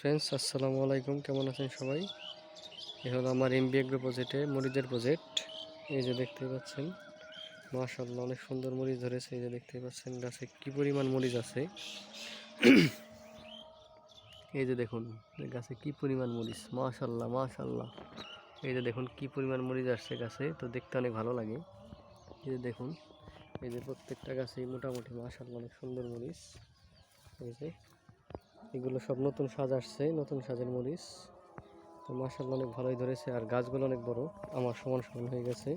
Friends আসসালামু আলাইকুম। কেমন আছেন সবাই? এ হলো আমার এমবি এগ্রো প্রজেক্টে মরিচের প্রজেক্ট এই যে দেখতে পাচ্ছেন মাশাল্লাহ অনেক সুন্দর মরিচ ধরেছে। এই যে দেখতে পাচ্ছেন, গাছে কি পরিমাণ মরিচ আছে এই যে দেখুন, গাছে কি পরিমাণ মরিচ মাশাল্লাহ মাশাল্লাহ এই যে দেখুন, কি পরিমাণ মরিচ আসছে গাছে, তো দেখতে অনেক ভালো লাগে। এই যে দেখুন, এই যে প্রত্যেকটা গাছেই মোটামুটি মাশাল্লাহ অনেক সুন্দর মরিচ এই যে এগুলো সব নতুন সাজ আসছে, নতুন সাজের মরিচ। তো মাসাল্লাহ অনেক ভালোই ধরেছে, আর গাছগুলো অনেক বড়। আমার সমান সমান হয়ে গেছে।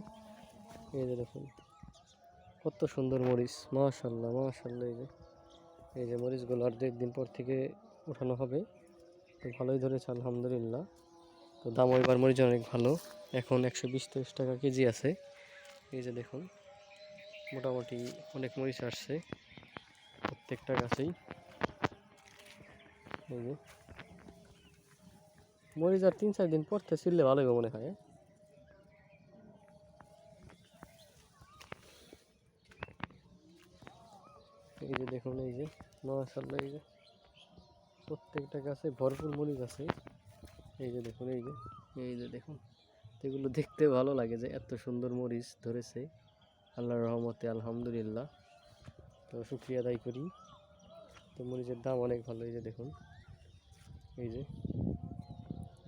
এই যে দেখুন, কত সুন্দর মরিচ মাশাল্লাহ মাশাল্লাহ এই যে। এই যে মরিচগুলো আর দু একদিন পর থেকে উঠানো হবে। তো ভালোই ধরেছে, আলহামদুলিল্লাহ। তো দাম এবার মরিচ অনেক ভালো। এখন একশো বিশ তিরিশ টাকা কেজি আছে। এই যে দেখুন, মোটামুটি অনেক মরিচ আসছে প্রত্যেকটা গাছেই। এই যে মরিচ আর তিন চার দিন পরতে ছিললে ভালো হবে মনে হয় এই যে দেখুন, এই যে মাশাল্লাহ এই যে প্রত্যেকটা গাছে ভরপুর মরিচ আছে। এই যে দেখুন, এই যে এই যে দেখুন, এগুলো দেখতে ভালো লাগে যে এত সুন্দর মরিচ ধরেছে। আল্লাহর রহমতে, আলহামদুলিল্লাহ। তো শুক্রিয়া আদায় করি। তো মরিচের দাম অনেক ভালো, এই যে দেখুন। এই যে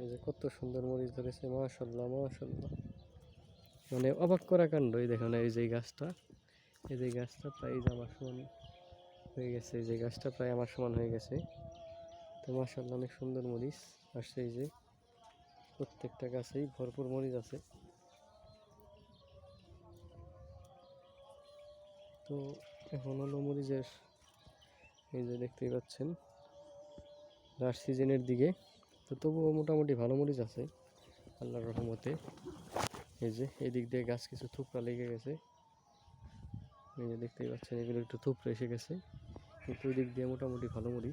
এই যে কত সুন্দর মরিচ ধরেছে, মাশাল্লাহ মাশাল্লাহ। মানে অবাক করা কাণ্ড এই দেখুন এই যে গাছটা। এই যে গাছটা প্রায় যে আমার সমান হয়ে গেছে, এই যে গাছটা প্রায় আমার সমান হয়ে গেছে। তো মাশাল্লাহ, অনেক সুন্দর মরিচ আসছে এই যে। প্রত্যেকটা গাছেই ভরপুর মরিচ আছে। তো এখন হলো মরিচের, এই যে দেখতেই পাচ্ছেন। রাশ সিজনের দিকে। তো তবুও মোটামুটি ভালো মরিচ আছে, আল্লাহর রহমতে। এই যে এই দিক দিয়ে গাছ কিছু থুপড়া লেগে গেছে। এই যে দেখতেই পাচ্ছেন, এগুলো একটু থুপড়ে এসে গেছে। কিন্তু ওই দিক দিয়ে মোটামুটি ভালো মরিচ।